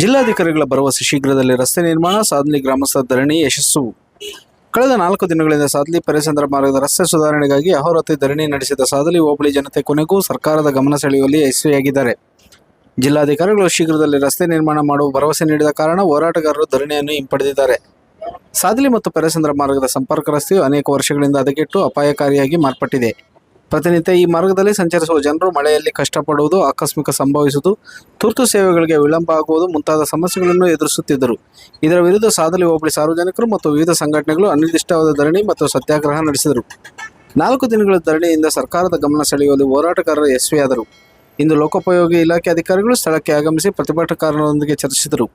ಜಿಲ್ಲಾಧಿಕಾರಿಗಳ ಭರವಸೆ ಶೀಘ್ರದಲ್ಲಿ ರಸ್ತೆ ನಿರ್ಮಾಣ ಸಾಧ್ಲಿ ಗ್ರಾಮಸ್ಥರ ಧರಣಿ ಯಶಸ್ಸು. ಕಳೆದ ನಾಲ್ಕು ದಿನಗಳಿಂದ ಸಾದ್ಲಿ ಪರಿಸಂದ್ರ ಮಾರ್ಗದ ರಸ್ತೆ ಸುಧಾರಣೆಗಾಗಿ ಅಹೋರಾತ್ರಿ ಧರಣಿ ನಡೆಸಿದ ಸಾದಲಿ ಹೋಬಳಿ ಜನತೆ ಕೊನೆಗೂ ಸರ್ಕಾರದ ಗಮನ ಸೆಳೆಯುವಲ್ಲಿ ಯಶಸ್ವಿಯಾಗಿದ್ದಾರೆ. ಜಿಲ್ಲಾಧಿಕಾರಿಗಳು ಶೀಘ್ರದಲ್ಲಿ ರಸ್ತೆ ನಿರ್ಮಾಣ ಮಾಡುವ ಭರವಸೆ ನೀಡಿದ ಕಾರಣ ಹೋರಾಟಗಾರರು ಧರಣಿಯನ್ನು ಹಿಂಪಡೆದಿದ್ದಾರೆ. ಸಾದಲಿ ಮತ್ತು ಪೆರೆಸಂದ್ರ ಮಾರ್ಗದ ಸಂಪರ್ಕ ರಸ್ತೆಯು ಅನೇಕ ವರ್ಷಗಳಿಂದ ಹದಗೆಟ್ಟು ಅಪಾಯಕಾರಿಯಾಗಿ ಮಾರ್ಪಟ್ಟಿದೆ. ಪ್ರತಿನಿತ್ಯ ಈ ಮಾರ್ಗದಲ್ಲಿ ಸಂಚರಿಸುವ ಜನರು ಮಳೆಯಲ್ಲಿ ಕಷ್ಟಪಡುವುದು, ಆಕಸ್ಮಿಕ ಸಂಭವಿಸುವುದು, ತುರ್ತು ಸೇವೆಗಳಿಗೆ ವಿಳಂಬ ಆಗುವುದು ಮುಂತಾದ ಸಮಸ್ಯೆಗಳನ್ನು ಎದುರಿಸುತ್ತಿದ್ದರು. ಇದರ ವಿರುದ್ಧ ಸಾದಲಿ ಹೋಬಳಿ ಸಾರ್ವಜನಿಕರು ಮತ್ತು ವಿವಿಧ ಸಂಘಟನೆಗಳು ಅನಿರ್ದಿಷ್ಟವಾದ ಧರಣಿ ಮತ್ತು ಸತ್ಯಾಗ್ರಹ ನಡೆಸಿದರು. ನಾಲ್ಕು ದಿನಗಳ ಧರಣಿಯಿಂದ ಸರ್ಕಾರದ ಗಮನ ಸೆಳೆಯುವಲ್ಲಿ ಹೋರಾಟಗಾರರು ಯಶಸ್ವಿಯಾದರು. ಇಂದು ಲೋಕೋಪಯೋಗಿ ಇಲಾಖೆ ಅಧಿಕಾರಿಗಳು ಸ್ಥಳಕ್ಕೆ ಆಗಮಿಸಿ ಪ್ರತಿಭಟನಾಕಾರರೊಂದಿಗೆ ಚರ್ಚಿಸಿದರು.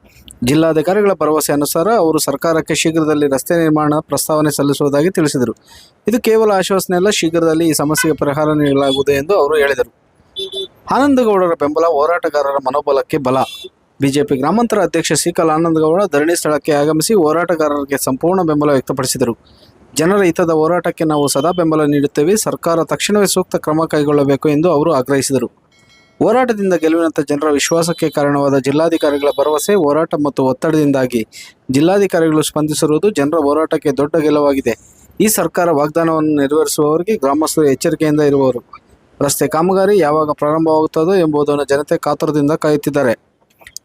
ಜಿಲ್ಲಾಧಿಕಾರಿಗಳ ಭರವಸೆ ಅನುಸಾರ ಅವರು ಸರ್ಕಾರಕ್ಕೆ ಶೀಘ್ರದಲ್ಲಿ ರಸ್ತೆ ನಿರ್ಮಾಣ ಪ್ರಸ್ತಾವನೆ ಸಲ್ಲಿಸುವುದಾಗಿ ತಿಳಿಸಿದರು. ಇದು ಕೇವಲ ಆಶ್ವಾಸನೆ ಅಲ್ಲ, ಶೀಘ್ರದಲ್ಲಿ ಈ ಸಮಸ್ಯೆಗೆ ಪರಿಹಾರ ನೀಡಲಾಗುವುದು ಎಂದು ಅವರು ಹೇಳಿದರು. ಆನಂದಗೌಡರ ಬೆಂಬಲ ಹೋರಾಟಗಾರರ ಮನೋಬಲಕ್ಕೆ ಬಲ. ಬಿಜೆಪಿ ಗ್ರಾಮಾಂತರ ಅಧ್ಯಕ್ಷ ಸಿಕಲ್ ಆನಂದಗೌಡ ಧರಣಿ ಸ್ಥಳಕ್ಕೆ ಆಗಮಿಸಿ ಹೋರಾಟಗಾರರಿಗೆ ಸಂಪೂರ್ಣ ಬೆಂಬಲ ವ್ಯಕ್ತಪಡಿಸಿದರು. ಜನರ ಹಿತದ ಹೋರಾಟಕ್ಕೆ ನಾವು ಸದಾ ಬೆಂಬಲ ನೀಡುತ್ತೇವೆ. ಸರ್ಕಾರ ತಕ್ಷಣವೇ ಸೂಕ್ತ ಕ್ರಮ ಕೈಗೊಳ್ಳಬೇಕು ಎಂದು ಅವರು ಆಗ್ರಹಿಸಿದರು. ಹೋರಾಟದಿಂದ ಗೆಲುವಿನಂತ ಜನರ ವಿಶ್ವಾಸಕ್ಕೆ ಕಾರಣವಾದ ಜಿಲ್ಲಾಧಿಕಾರಿಗಳ ಭರವಸೆ, ಹೋರಾಟ ಮತ್ತು ಒತ್ತಡದಿಂದಾಗಿ ಜಿಲ್ಲಾಧಿಕಾರಿಗಳು ಸ್ಪಂದಿಸಿರುವುದು ಜನರ ಹೋರಾಟಕ್ಕೆ ದೊಡ್ಡ ಗೆಲುವಾಗಿದೆ. ಈ ಸರ್ಕಾರ ವಾಗ್ದಾನವನ್ನು ನೆರವೇರಿಸುವವರಿಗೆ ಗ್ರಾಮಸ್ಥರು ಎಚ್ಚರಿಕೆಯಿಂದ ಇರುವವರು ರಸ್ತೆ ಕಾಮಗಾರಿ ಯಾವಾಗ ಪ್ರಾರಂಭವಾಗುತ್ತದೋ ಎಂಬುದನ್ನು ಜನತೆ ಕಾತುರದಿಂದ ಕಾಯುತ್ತಿದ್ದಾರೆ.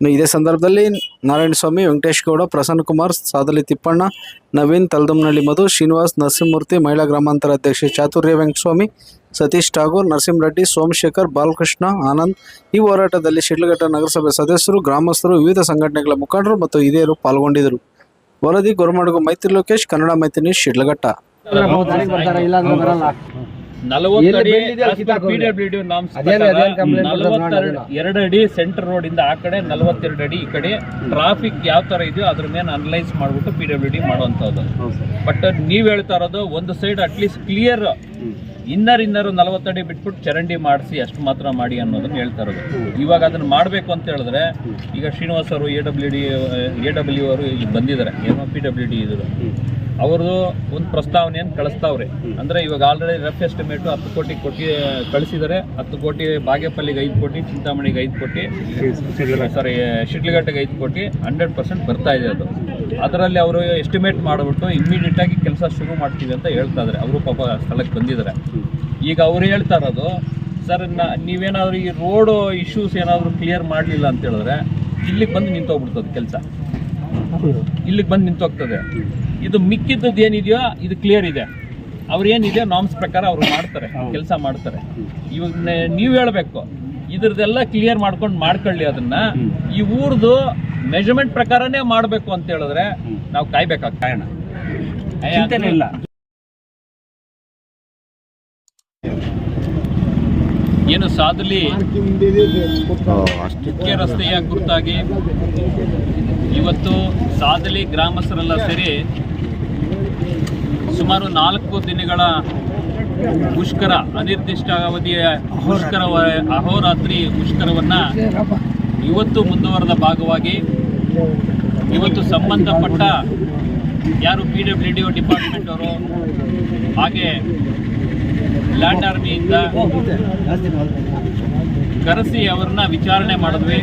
ಇದೇ ಸಂದರ್ಭದಲ್ಲಿ ನಾರಾಯಣಸ್ವಾಮಿ ವೆಂಕಟೇಶ್ ಗೌಡ, ಪ್ರಸನ್ನ ಕುಮಾರ್ ಸಾದಲಿ ತಿಪ್ಪಣ್ಣ, ನವೀನ್ ತಲ್ದಮ್ನಹಳ್ಳಿ ಮಧು, ಶ್ರೀನಿವಾಸ್, ನರಸಿಂಹಮೂರ್ತಿ, ಮಹಿಳಾ ಗ್ರಾಮಾಂತರ ಅಧ್ಯಕ್ಷೆ ಚಾತುರ್ಯ ವೆಂಕಟಸ್ವಾಮಿ, ಸತೀಶ್ ಠಾಗೂರ್, ನರಸಿಂಹರೆಡ್ಡಿ, ಸೋಮಶೇಖರ್, ಬಾಲಕೃಷ್ಣ, ಆನಂದ್ ಈ ಹೋರಾಟದಲ್ಲಿ ಶಿಡ್ಲಘಟ್ಟ ನಗರಸಭೆ ಸದಸ್ಯರು, ಗ್ರಾಮಸ್ಥರು, ವಿವಿಧ ಸಂಘಟನೆಗಳ ಮುಖಂಡರು ಮತ್ತು ಹಿರಿಯರು ಪಾಲ್ಗೊಂಡಿದ್ದರು. ವರದಿ ಗೊರಮಡುಗು ಮೈತ್ರಿ ಲೋಕೇಶ್, ಕನ್ನಡ ಮೈತ್ರಿ ಶಿಡ್ಲಘಟ್ಟ. ಎರಡು ಅಡಿ ಸೆಂಟರ್ ರೋಡ್ ಇಂದ ಆ ಕಡೆ ನಲವತ್ತೆರಡು ಅಡಿ ಈ ಕಡೆ. ಟ್ರಾಫಿಕ್ ಯಾವ ತರ ಇದೆಯೋ ಅದ್ರ ಮೇಲೆ ಅನಲೈಸ್ ಮಾಡ್ಬಿಟ್ಟು ಪಿ ಡಬ್ಲ್ಯೂ ಡಿ ಮಾಡುವಂತದ್ದು ಬಟ್ ನೀವ್ ಹೇಳ್ತಾ ಇರೋದು ಒಂದು side at least clear inner inner ನಲವತ್ತಡಿ ಬಿಟ್ಬಿಟ್ಟು ಚರಂಡಿ ಮಾಡಿಸಿ ಅಷ್ಟು ಮಾತ್ರ ಮಾಡಿ ಅನ್ನೋದನ್ನ ಹೇಳ್ತಾ ಇರೋದು. ಇವಾಗ ಅದನ್ನ ಮಾಡಬೇಕು ಅಂತ ಹೇಳಿದ್ರೆ ಈಗ ಶ್ರೀನಿವಾಸ್ ಅವರು A W D A W ಅವರು ಬಂದಿದ್ದಾರೆ. ಏನೋ ಪಿ ಡಬ್ಲ್ಯೂ ಡಿ ಇದ್ರು ಅವ್ರದ್ದು ಒಂದು ಪ್ರಸ್ತಾವನೆಯನ್ನು ಕಳಿಸ್ತಾವ್ರೆ. ಅಂದರೆ ಇವಾಗ ಆಲ್ರೆಡಿ ರಫ್ ಎಸ್ಟಿಮೇಟು ಹತ್ತು ಕೋಟಿ ಕೊಟ್ಟಿ ಕಳಿಸಿದರೆ. ಹತ್ತು ಕೋಟಿ ಬಾಗೇಪಲ್ಲಿಗೆ ಐದು ಕೋಟಿ ಚಿಂತಾಮಣಿಗೆ ಐದು ಕೋಟಿ ಸಾರಿ ಶಿಡ್ಲಘಟ್ಟಗೆ ಐದು ಕೋಟಿ ಹಂಡ್ರೆಡ್ ಪರ್ಸೆಂಟ್ ಬರ್ತಾ ಇದೆ ಅದು. ಅದರಲ್ಲಿ ಅವರು ಎಸ್ಟಿಮೇಟ್ ಮಾಡಿಬಿಟ್ಟು ಇಮ್ಮಿಡಿಯೇಟಾಗಿ ಕೆಲಸ ಶುರು ಮಾಡ್ತೀವಿ ಅಂತ ಹೇಳ್ತಾ ಇದ್ದಾರೆ ಅವರು ಪಾಪ ಸ್ಥಳಕ್ಕೆ ಬಂದಿದ್ದಾರೆ ಈಗ ಅವ್ರು ಹೇಳ್ತಾ ಇರೋದು ಸರ್ ನೀವೇನಾದರೂ ಈ ರೋಡು ಇಶ್ಯೂಸ್ ಏನಾದರೂ ಕ್ಲಿಯರ್ ಮಾಡಲಿಲ್ಲ ಅಂತ ಹೇಳಿದ್ರೆ ಇಲ್ಲಿಗೆ ಬಂದು ನಿಂತೋಗ್ಬಿಡ್ತದೆ ಕೆಲಸ. ಇಲ್ಲಿಗೆ ಬಂದು ನಿಂತೋಗ್ತದೆ. ಇದು ಮಿಕ್ಕಿದ್ದದ್ದು ಏನಿದೆಯೋ ಇದು ಕ್ಲಿಯರ್ ಇದೆ. ಅವ್ರು ಏನಿದೆ ನಾಮ್ಸ್ ಪ್ರಕಾರ ಅವ್ರು ಮಾಡ್ತಾರೆ ಕೆಲಸ ಮಾಡ್ತಾರೆ. ಇವಾಗ ನೀವು ಹೇಳಬೇಕು. ಹೇಳ್ಬೇಕು ಇದ್ರದ್ದೆಲ್ಲ ಕ್ಲಿಯರ್ ಮಾಡ್ಕೊಂಡು ಮಾಡ್ಕೊಳ್ಳಿ ಅದನ್ನ. ಈ ಊರ್ದು ಮೆಜರ್ಮೆಂಟ್ ಪ್ರಕಾರನೇ ಮಾಡಬೇಕು ಅಂತ ಹೇಳಿದ್ರೆ ನಾವು ಕಾಯ್ಬೇಕಾಗ ಕಾರಣ. ಇಲ್ಲ. ಏನು ಸಾದಲಿ ಮುಖ್ಯ ರಸ್ತೆಯ ಕುರಿತಾಗಿ ಇವತ್ತು ಸಾದಲಿ ಗ್ರಾಮಸ್ಥರೆಲ್ಲ ಸೇರಿ ಸುಮಾರು ನಾಲ್ಕು ದಿನಗಳ ಮುಷ್ಕರ ಅನಿರ್ದಿಷ್ಟ ಅವಧಿಯ ಮುಷ್ಕರ ಅಹೋರಾತ್ರಿ ಮುಷ್ಕರವನ್ನ ಇವತ್ತು ಮುಂದುವರೆದ ಭಾಗವಾಗಿ ಇವತ್ತು ಸಂಬಂಧಪಟ್ಟ ಯಾರು ಪಿ ಡಬ್ಲ್ಯೂ ಡಿ ಡಿಪಾರ್ಟ್ಮೆಂಟ್ ಅವರು ಹಾಗೆ ಲ್ಯಾಂಡ್ ಆರ್ಮಿಯಿಂದ ಕರೆಸಿ ಅವರನ್ನ ವಿಚಾರಣೆ ಮಾಡಿದ್ವಿ.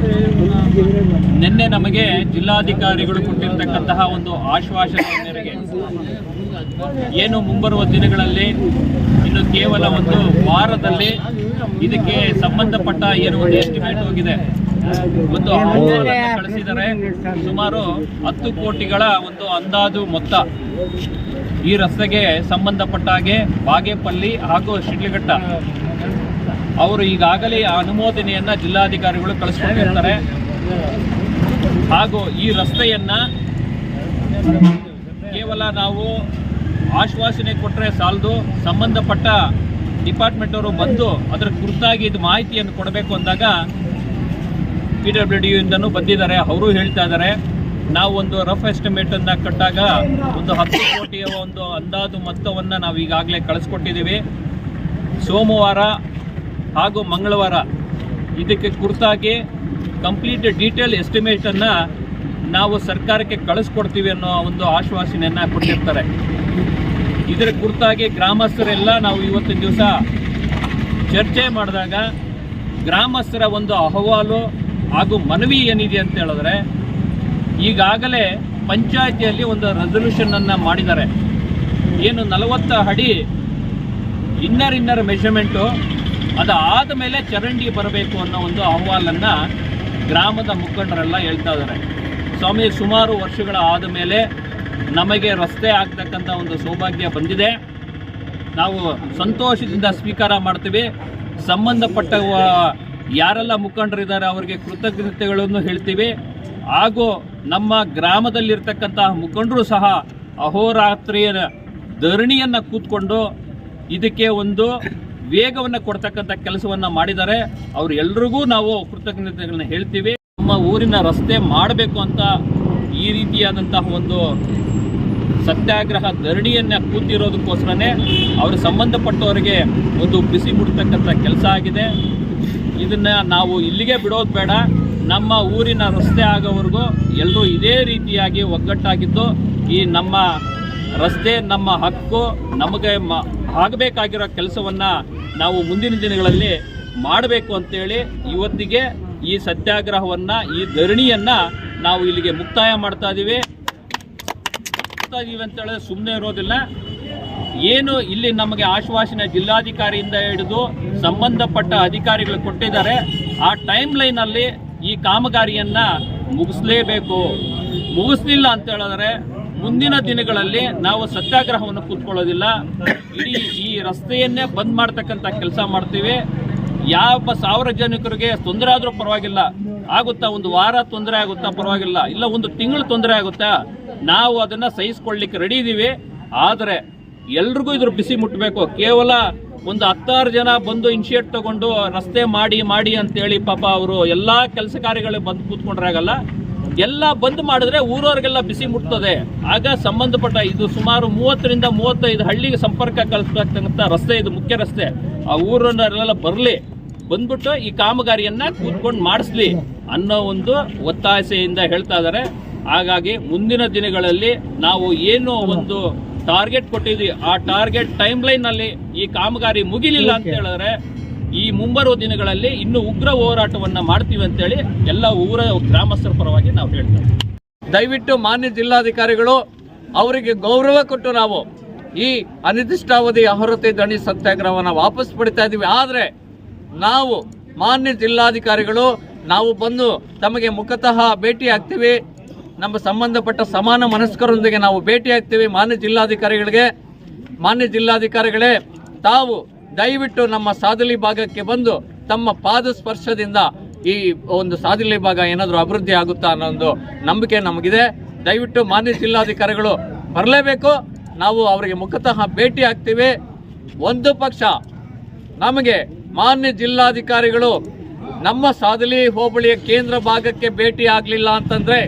ನಿನ್ನೆ ನಮಗೆ ಜಿಲ್ಲಾಧಿಕಾರಿಗಳು ಕೊಟ್ಟಿರ್ತಕ್ಕಂತಹ ಒಂದು ಆಶ್ವಾಸನೆ ಮೇರೆಗೆ ಏನು ಮುಂಬರುವ ದಿನಗಳಲ್ಲಿ ಇನ್ನು ಕೇವಲ ಒಂದು ವಾರದಲ್ಲಿ ಇದಕ್ಕೆ ಸಂಬಂಧಪಟ್ಟ ಏನು ಒಂದು ಎಸ್ಟಿಮೇಟ್ ಹೋಗಿದೆ. ಒಂದು ಕಳಿಸಿದರೆ ಸುಮಾರು ಹತ್ತು ಕೋಟಿಗಳ ಒಂದು ಅಂದಾಜು ಮೊತ್ತ ಈ ರಸ್ತೆಗೆ ಸಂಬಂಧಪಟ್ಟ ಹಾಗೆ ಬಾಗೇಪಲ್ಲಿ ಹಾಗೂ ಶಿಡ್ಲಘಟ್ಟ. ಅವರು ಈಗಾಗಲೇ ಅನುಮೋದನೆಯನ್ನ ಜಿಲ್ಲಾಧಿಕಾರಿಗಳು ಕಳಿಸ್ಕೊಂಡಿರ್ತಾರೆ. ಹಾಗೂ ಈ ರಸ್ತೆಯನ್ನ ಕೇವಲ ನಾವು ಆಶ್ವಾಸನೆ ಕೊಟ್ಟರೆ ಸಾಲದು, ಸಂಬಂಧಪಟ್ಟ ಡಿಪಾರ್ಟ್ಮೆಂಟ್ ಅವರು ಬಂದು ಅದರ ಕುರಿತಾಗಿ ಇದು ಮಾಹಿತಿಯನ್ನು ಕೊಡಬೇಕು ಅಂದಾಗ ಪಿ ಡಬ್ಲ್ಯೂ ಡಿ ಇಂದನೂ ಬಂದಿದ್ದಾರೆ. ಅವರು ಹೇಳ್ತಾ ಇದ್ದಾರೆ. ನಾವು ಒಂದು ರಫ್ ಎಸ್ಟಿಮೇಟ್ ಅನ್ನ ಕಟ್ಟಾಗ ಒಂದು ಹತ್ತು ಕೋಟಿಯ ಒಂದು ಅಂದಾಜು ಮೊತ್ತವನ್ನು ನಾವು ಈಗಾಗಲೇ ಕಳಿಸ್ಕೊಟ್ಟಿದ್ದೀವಿ. ಸೋಮವಾರ ಹಾಗೂ ಮಂಗಳವಾರ ಇದಕ್ಕೆ ಕುರಿತಾಗಿ ಕಂಪ್ಲೀಟ್ ಡೀಟೇಲ್ ಎಸ್ಟಿಮೇಟನ್ನು ನಾವು ಸರ್ಕಾರಕ್ಕೆ ಕಳಿಸ್ಕೊಡ್ತೀವಿ ಅನ್ನೋ ಒಂದು ಆಶ್ವಾಸನೆಯನ್ನು ಕೊಟ್ಟಿರ್ತಾರೆ. ಇದರ ಕುರಿತಾಗಿ ಗ್ರಾಮಸ್ಥರೆಲ್ಲ ನಾವು ಇವತ್ತಿನ ದಿವಸ ಚರ್ಚೆ ಮಾಡಿದಾಗ ಗ್ರಾಮಸ್ಥರ ಒಂದು ಅಹವಾಲು ಹಾಗೂ ಮನವಿ ಏನಿದೆ ಅಂತ ಹೇಳಿದ್ರೆ ಈಗಾಗಲೇ ಪಂಚಾಯಿತಿಯಲ್ಲಿ ಒಂದು ರೆಸಲ್ಯೂಷನ್ ಅನ್ನ ಮಾಡಿದ್ದಾರೆ. ಏನು ನಲವತ್ತು ಅಡಿ ಇನ್ನರ್ ಇನ್ನರ್ ಮೆಷರ್ಮೆಂಟು ಅದಾದ ಮೇಲೆ ಚರಂಡಿ ಬರಬೇಕು ಅನ್ನೋ ಒಂದು ಅಹವಾಲನ್ನ ಗ್ರಾಮದ ಮುಖಂಡರೆಲ್ಲ ಹೇಳ್ತಾ ಇದ್ದಾರೆ. ಸ್ವಾಮಿ, ಸುಮಾರು ವರ್ಷಗಳ ಆದ ಮೇಲೆ ನಮಗೆ ರಸ್ತೆ ಆಗ್ತಕ್ಕಂಥ ಒಂದು ಸೌಭಾಗ್ಯ ಬಂದಿದೆ. ನಾವು ಸಂತೋಷದಿಂದ ಸ್ವೀಕಾರ ಮಾಡ್ತೀವಿ. ಸಂಬಂಧಪಟ್ಟ ಯಾರೆಲ್ಲ ಮುಖಂಡರಿದ್ದಾರೆ, ಅವರಿಗೆ ಕೃತಜ್ಞತೆಗಳನ್ನು ಹೇಳ್ತೀವಿ. ಹಾಗೂ ನಮ್ಮ ಗ್ರಾಮದಲ್ಲಿರ್ತಕ್ಕಂತಹ ಮುಖಂಡರು ಸಹ ಅಹೋರಾತ್ರಿಯ ಧರಣಿಯನ್ನು ಕೂತ್ಕೊಂಡು ಇದಕ್ಕೆ ಒಂದು ವೇಗವನ್ನು ಕೊಡ್ತಕ್ಕಂಥ ಕೆಲಸವನ್ನು ಮಾಡಿದ್ದಾರೆ. ಅವರು ಎಲ್ರಿಗೂ ನಾವು ಕೃತಜ್ಞತೆಗಳನ್ನ ಹೇಳ್ತೀವಿ. ನಮ್ಮ ಊರಿನ ರಸ್ತೆ ಮಾಡಬೇಕು ಅಂತ ಈ ರೀತಿಯಾದಂತಹ ಒಂದು ಸತ್ಯಾಗ್ರಹ ಧರಣಿಯನ್ನು ಕೂತಿರೋದಕ್ಕೋಸ್ಕರನೇ ಅವರು ಸಂಬಂಧಪಟ್ಟವರಿಗೆ ಒಂದು ಬಿಸಿ ಮುಡ್ತಕ್ಕಂಥ ಕೆಲಸ ಆಗಿದೆ. ಇದನ್ನು ನಾವು ಇಲ್ಲಿಗೆ ಬಿಡೋದು ಬೇಡ. ನಮ್ಮ ಊರಿನ ರಸ್ತೆ ಆಗೋವರೆಗೂ ಎಲ್ಲರೂ ಇದೇ ರೀತಿಯಾಗಿ ಒಗ್ಗಟ್ಟಾಗಿದ್ದು, ಈ ನಮ್ಮ ರಸ್ತೆ, ನಮ್ಮ ಹಕ್ಕು ನಮಗೆ ಮ, ಆಗಬೇಕಾಗಿರೋ ಕೆಲಸವನ್ನು ನಾವು ಮುಂದಿನ ದಿನಗಳಲ್ಲಿ ಮಾಡಬೇಕು ಅಂತೇಳಿ ಇವತ್ತಿಗೆ ಈ ಸತ್ಯಾಗ್ರಹವನ್ನು, ಈ ಧರಣಿಯನ್ನು ನಾವು ಇಲ್ಲಿಗೆ ಮುಕ್ತಾಯ ಮಾಡ್ತಾ ಇದ್ದೀವಿ ಮಾಡ್ತಾ ಇದೀವಿ ಅಂತ ಹೇಳಿದ್ರೆ ಸುಮ್ಮನೆ ಇರೋದಿಲ್ಲ. ಏನು ಇಲ್ಲಿ ನಮಗೆ ಆಶ್ವಾಸನೆ ಜಿಲ್ಲಾಧಿಕಾರಿಯಿಂದ ಹಿಡಿದು ಸಂಬಂಧಪಟ್ಟ ಅಧಿಕಾರಿಗಳು ಕೊಟ್ಟಿದ್ದಾರೆ. ಆ ಟೈಮ್ ಲೈನಲ್ಲಿ ಈ ಕಾಮಗಾರಿಯನ್ನ ಮುಗಿಸ್ಲೇಬೇಕು. ಮುಗಿಸ್ಲಿಲ್ಲ ಅಂತ ಹೇಳಿದ್ರೆ ಮುಂದಿನ ದಿನಗಳಲ್ಲಿ ನಾವು ಸತ್ಯಾಗ್ರಹವನ್ನು ಕೂತ್ಕೊಳ್ಳೋದಿಲ್ಲ. ಇಡೀ ಈ ರಸ್ತೆಯನ್ನೇ ಬಂದ್ ಮಾಡ್ತಕ್ಕಂಥ ಕೆಲಸ ಮಾಡ್ತೀವಿ. ಯಾವ ಸಾರ್ವಜನಿಕರಿಗೆ ತೊಂದರೆ ಆದರೂ ಪರವಾಗಿಲ್ಲ. ಆಗುತ್ತಾ ಒಂದು ವಾರ ತೊಂದರೆ ಆಗುತ್ತಾ ಪರವಾಗಿಲ್ಲ. ಇಲ್ಲ ಒಂದು ತಿಂಗಳು ತೊಂದರೆ ಆಗುತ್ತಾ ನಾವು ಅದನ್ನ ಸಹಿಸ್ಕೊಳ್ಳಿಕ್ಕೆ ರೆಡಿ ಇದೀವಿ. ಆದರೆ ಎಲ್ರಿಗೂ ಇದ್ರ ಬಿಸಿ ಮುಟ್ಟಬೇಕು ಕೇವಲ ಒಂದು ಹತ್ತಾರು ಜನ ಬಂದು ಇನ್ಶಿಯೇಟ್ ತಗೊಂಡು, ರಸ್ತೆ ಮಾಡಿ ಮಾಡಿ ಅಂತೇಳಿ ಪಾಪ ಅವರು ಎಲ್ಲ ಕೆಲಸ ಕಾರ್ಯಗಳಿಗೆ ಬಂದು ಕೂತ್ಕೊಂಡ್ರೆ ಆಗಲ್ಲ. ಎಲ್ಲ ಬಂದ್ ಮಾಡಿದ್ರೆ ಊರವ್ರಿಗೆಲ್ಲ ಬಿಸಿ ಮುಟ್ತದೆ. ಆಗ ಸಂಬಂಧಪಟ್ಟ ಇದು ಸುಮಾರು ಮೂವತ್ತರಿಂದ ಮೂವತ್ತೈದು ಹಳ್ಳಿಗೆ ಸಂಪರ್ಕ ಕಲ್ಪಿಸ್ತಕ್ಕಂಥ ರಸ್ತೆ ಇದು, ಮುಖ್ಯ ರಸ್ತೆ. ಆ ಊರನ್ನೆಲ್ಲ ಬರಲಿ. ಬಂದ್ಬಿಟ್ಟು ಈ ಕಾಮಗಾರಿಯನ್ನ ಕೂತ್ಕೊಂಡು ಮಾಡಿಸ್ಲಿ ಅನ್ನೋ ಒಂದು ಒತ್ತಾಸೆಯಿಂದ ಹೇಳ್ತಾ ಇದ್ದಾರೆ ಹಾಗಾಗಿ ಮುಂದಿನ ದಿನಗಳಲ್ಲಿ ನಾವು ಏನು ಒಂದು ಟಾರ್ಗೆಟ್ ಕೊಟ್ಟಿದ್ವಿ ಆ ಟಾರ್ಗೆಟ್ ಟೈಮ್ ಲೈನ್ನಲ್ಲಿ ಈ ಕಾಮಗಾರಿ ಮುಗಿಲಿಲ್ಲ ಅಂತ ಹೇಳಿದ್ರೆ ಈ ಮುಂಬರುವ ದಿನಗಳಲ್ಲಿ ಇನ್ನು ಉಗ್ರ ಹೋರಾಟವನ್ನ ಮಾಡ್ತೀವಿ ಅಂತೇಳಿ ಎಲ್ಲ ಊರ ಗ್ರಾಮಸ್ಥರ ಪರವಾಗಿ ನಾವು ಹೇಳ್ತೇವೆ. ದಯವಿಟ್ಟು ಮಾನ್ಯ ಜಿಲ್ಲಾಧಿಕಾರಿಗಳು ಅವರಿಗೆ ಗೌರವ ಕೊಟ್ಟು ನಾವು ಈ ಅನಿರ್ದಿಷ್ಟಾವಧಿ ಅಹರತೆ ದಣಿ ಸತ್ಯಾಗ್ರಹವನ್ನು ವಾಪಸ್ ಪಡಿತಾ ಇದ್ದೀವಿ. ಆದರೆ ನಾವು ಮಾನ್ಯ ಜಿಲ್ಲಾಧಿಕಾರಿಗಳು ನಾವು ಬಂದು ತಮಗೆ ಮುಖತಃ ಭೇಟಿ ಆಗ್ತೀವಿ. ನಮ್ಮ ಸಂಬಂಧಪಟ್ಟ ಸಮಾನ ಮನಸ್ಕರೊಂದಿಗೆ ನಾವು ಭೇಟಿ ಆಗ್ತೀವಿ. ಮಾನ್ಯ ಜಿಲ್ಲಾಧಿಕಾರಿಗಳಿಗೆ, ಮಾನ್ಯ ಜಿಲ್ಲಾಧಿಕಾರಿಗಳೇ, ತಾವು ದಯವಿಟ್ಟು ನಮ್ಮ ಸಾದಲಿ ಭಾಗಕ್ಕೆ ಬಂದು ತಮ್ಮ ಪಾದ ಸ್ಪರ್ಶದಿಂದ ಈ ಒಂದು ಸಾದಲಿ ಭಾಗ ಏನಾದರೂ ಅಭಿವೃದ್ಧಿ ಆಗುತ್ತಾ ಅನ್ನೋ ಒಂದು ನಂಬಿಕೆ ನಮಗಿದೆ. ದಯವಿಟ್ಟು ಮಾನ್ಯ ಜಿಲ್ಲಾಧಿಕಾರಿಗಳು ಬರಲೇಬೇಕು. ನಾವು ಅವರಿಗೆ ಮುಖತಃ ಭೇಟಿ ಆಗ್ತೀವಿ. ಒಂದು ಪಕ್ಷ ನಮಗೆ ಮಾನ್ಯ ಜಿಲ್ಲಾಧಿಕಾರಿಗಳು ನಮ್ಮ ಸಾದಲಿ ಹೋಬಳಿಯ ಕೇಂದ್ರ ಭಾಗಕ್ಕೆ ಭೇಟಿ ಆಗಲಿಲ್ಲ ಅಂತಂದ್ರೆ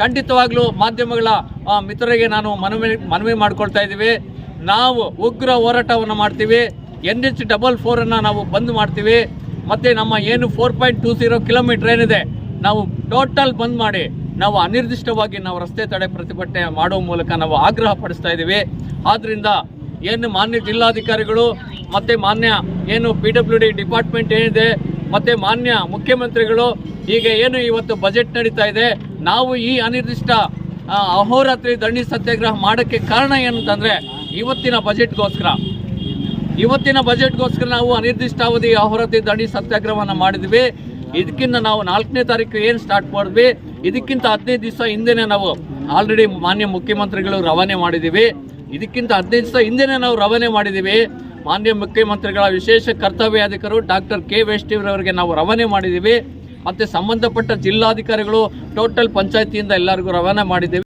ಖಂಡಿತವಾಗ್ಲೂ ಮಾಧ್ಯಮಗಳ ಮಿತ್ರರಿಗೆ ನಾನು ಮನವಿ ಮನವಿ ಮಾಡ್ಕೊಳ್ತಾ ಇದ್ದೀವಿ. ನಾವು ಉಗ್ರ ಹೋರಾಟವನ್ನು ಮಾಡ್ತೀವಿ. ಎನ್ ಎಚ್ ಡಬಲ್ ಫೋರನ್ನು ನಾವು ಬಂದ್ ಮಾಡ್ತೀವಿ. ಮತ್ತು ನಮ್ಮ ಏನು four point two zero kilometre ಏನಿದೆ, ನಾವು ಟೋಟಲ್ ಬಂದ್ ಮಾಡಿ, ನಾವು ಅನಿರ್ದಿಷ್ಟವಾಗಿ ನಾವು ರಸ್ತೆ ತಡೆ ಪ್ರತಿಭಟನೆ ಮಾಡುವ ಮೂಲಕ ನಾವು ಆಗ್ರಹ ಪಡಿಸ್ತಾ ಇದ್ದೀವಿ. ಆದ್ದರಿಂದ ಏನು ಮಾನ್ಯ ಜಿಲ್ಲಾಧಿಕಾರಿಗಳು, ಮತ್ತು ಮಾನ್ಯ ಏನು ಪಿ ಡಬ್ಲ್ಯೂ ಡಿ ಡಿಪಾರ್ಟ್ಮೆಂಟ್ ಏನಿದೆ, ಮತ್ತು ಮಾನ್ಯ ಮುಖ್ಯಮಂತ್ರಿಗಳು ಈಗ ಏನು ಇವತ್ತು ಬಜೆಟ್ ನಡೀತಾ ಇದೆ ನಾವು ಈ ಅನಿರ್ದಿಷ್ಟ ಅಹೋರಾತ್ರಿ ದಂಡಿ ಸತ್ಯಾಗ್ರಹ ಮಾಡೋಕ್ಕೆ ಕಾರಣ ಏನಂತಂದರೆ ಇವತ್ತಿನ ಬಜೆಟ್ಗೋಸ್ಕರ. ಇವತ್ತಿನ ಬಜೆಟ್ಗೋಸ್ಕರ ನಾವು ಅನಿರ್ದಿಷ್ಟಾವಧಿ ಅಹೋರಾತ್ರಿ ದಂಡಿ ಸತ್ಯಾಗ್ರಹವನ್ನು ಮಾಡಿದ್ವಿ. ಇದಕ್ಕಿಂತ ನಾವು ನಾಲ್ಕನೇ ತಾರೀಕು ಏನು ಸ್ಟಾರ್ಟ್ ಮಾಡಿದ್ವಿ? ಇದಕ್ಕಿಂತ ಹದಿನೈದು ದಿವಸ ಹಿಂದೆನೇ ನಾವು ಆಲ್ರೆಡಿ ಮಾನ್ಯ ಮುಖ್ಯಮಂತ್ರಿಗಳು ರವಾನೆ ಮಾಡಿದ್ದೀವಿ ಇದಕ್ಕಿಂತ ಹದಿನೈದು ದಿವಸ ಹಿಂದೆನೇ ನಾವು ರವಾನೆ ಮಾಡಿದ್ದೀವಿ ಮಾನ್ಯ ಮುಖ್ಯಮಂತ್ರಿಗಳ ವಿಶೇಷ ಕರ್ತವ್ಯಾಧಿಕರು ಡಾಕ್ಟರ್ ಕೆ. ವೇಷ್ಟಿವ್ರವರಿಗೆ ನಾವು ರವಾನೆ ಮಾಡಿದ್ದೀವಿ ಮತ್ತು ಸಂಬಂಧಪಟ್ಟ ಜಿಲ್ಲಾಧಿಕಾರಿಗಳು ಟೋಟಲ್ ಪಂಚಾಯತಿಯಿಂದ ಎಲ್ಲರಿಗೂ ರವಾನೆ ಮಾಡಿದ್ದೀವಿ.